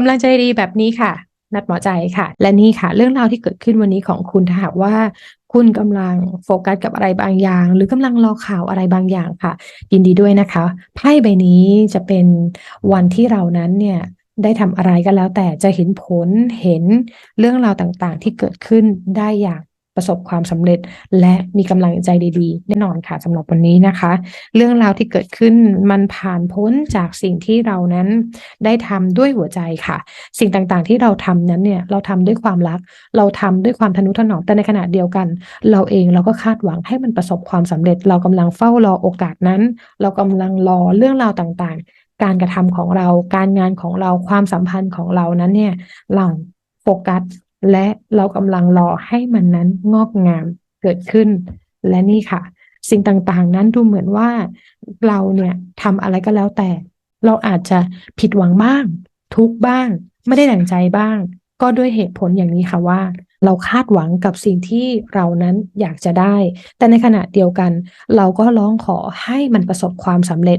กำลังใจดีแบบนี้ค่ะ นัดหมอใจค่ะ และนี่ค่ะ เรื่องราวที่เกิดขึ้นวันนี้ของคุณถ้าหากว่าคุณกำลังโฟกัสกับอะไรบางอย่าง หรือกำลังรอข่าวอะไรบางอย่างค่ะ ยินดีด้วยนะคะไพ่ใบนี้จะเป็นวันที่เรานั้นเนี่ยได้ทำอะไรก็แล้วแต่จะเห็นผลเห็นเรื่องราวต่างๆ ที่เกิดขึ้นได้อย่าง ประสบความสำเร็จ และมีกำลังใจดีๆ แน่นอนค่ะสำหรับวันนี้นะคะ เรื่องราวที่เกิดขึ้นมันผ่านพ้นจากสิ่งที่เรานั้นได้ทำด้วยหัวใจค่ะ สิ่งต่างๆที่เราทำนั้นเนี่ยเราทำด้วยความรัก เราทำด้วยความทนุถนอมแต่ในขณะเดียวกัน เราเองเราก็คาดหวังให้มันประสบความสำเร็จ เรากำลังเฝ้ารอโอกาสนั้น เรากำลังรอเรื่องราวต่างๆ การกระทำของเรา การงานของเรา ความสัมพันธ์ของเรานั้นเนี่ยเราโฟกัส และเรากำลังรอให้มันนั้นงอกงามเกิดขึ้น และนี่ค่ะ สิ่งต่างๆ นั้นดูเหมือนว่าเราเนี่ยทำอะไรก็แล้วแต่ เราอาจจะผิดหวังบ้าง ทุกบ้าง ไม่ได้ดั่งใจบ้าง ก็ด้วยเหตุผลอย่างนี้ค่ะว่า เราคาดหวังกับสิ่งที่เรานั้นอยากจะได้ แต่ในขณะเดียวกัน เราก็ร้องขอให้มันประสบความสำเร็จ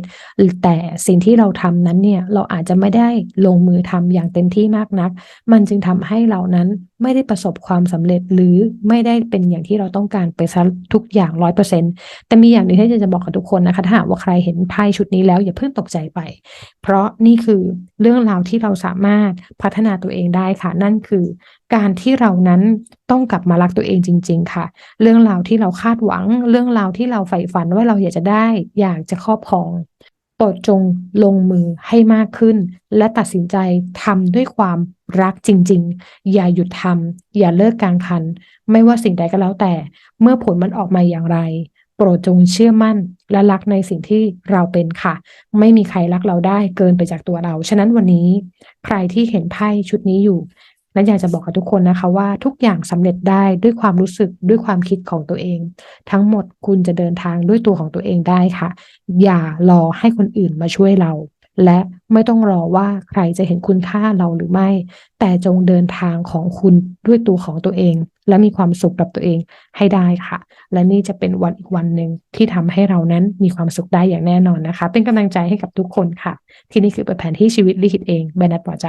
แต่สิ่งที่เราทำนั้นเนี่ยเราอาจจะไม่ได้ลงมือทำอย่างเต็มที่มากนัก มันจึงทำให้เรานั้นไม่ได้ประสบความสำเร็จหรือไม่ได้เป็นอย่างที่เราต้องการไปซะทุกอย่างร้อยเปอร์เซ็นแต่มีอย่างหนึ่งที่จะบอกกับทุกคนนะคะถ้าหากว่าใครเห็นไพ่ชุดนี้แล้วอย่าเพิ่งตกใจไป เพราะนี่คือเรื่องราวที่เราสามารถพัฒนาตัวเองได้ค่ะ นั่นคือ การที่เรานั้นต้องกลับมารักตัวเองจริง ๆ ค่ะ เรื่องราวที่เราคาดหวัง เรื่องราวที่เราใฝ่ฝันว่าเราอยากจะได้ อยากจะครอบครองโปรดจงลงมือให้มากขึ้น และตัดสินใจทำด้วยความรักจริง ๆ อย่าหยุดทำอย่าเลิกกลางคัน ไม่ว่าสิ่งใดก็แล้วแต่ เมื่อผลมันออกมาอย่างไร โปรดจงเชื่อมั่น และรักในสิ่งที่เราเป็นค่ะ ไม่มีใครรักเราได้เกินไปจากตัวเรา ฉะนั้นวันนี้ ใครที่เห็นไพ่ชุดนี้อยู่ และอยากจะบอกกับทุกคนนะคะว่าทุกอย่างสำเร็จได้ด้วยความรู้สึกด้วยความคิดของตัวเอง ทั้งหมดคุณจะเดินทางด้วยตัวของตัวเองได้ค่ะ อย่ารอให้คนอื่นมาช่วยเรา และไม่ต้องรอว่าใครจะเห็นคุณค่าเราหรือไม่ แต่จงเดินทางของคุณด้วยตัวของตัวเอง และมีความสุขกับตัวเองให้ได้ค่ะ และนี่จะเป็นวันอีกวันหนึ่งที่ทำให้เรานั้นมีความสุขได้อย่างแน่นอนนะคะ เป็นกำลังใจให้กับทุกคนค่ะ ที่นี่คือแผนที่ชีวิตลิขิตเองแบนัดปลอใจ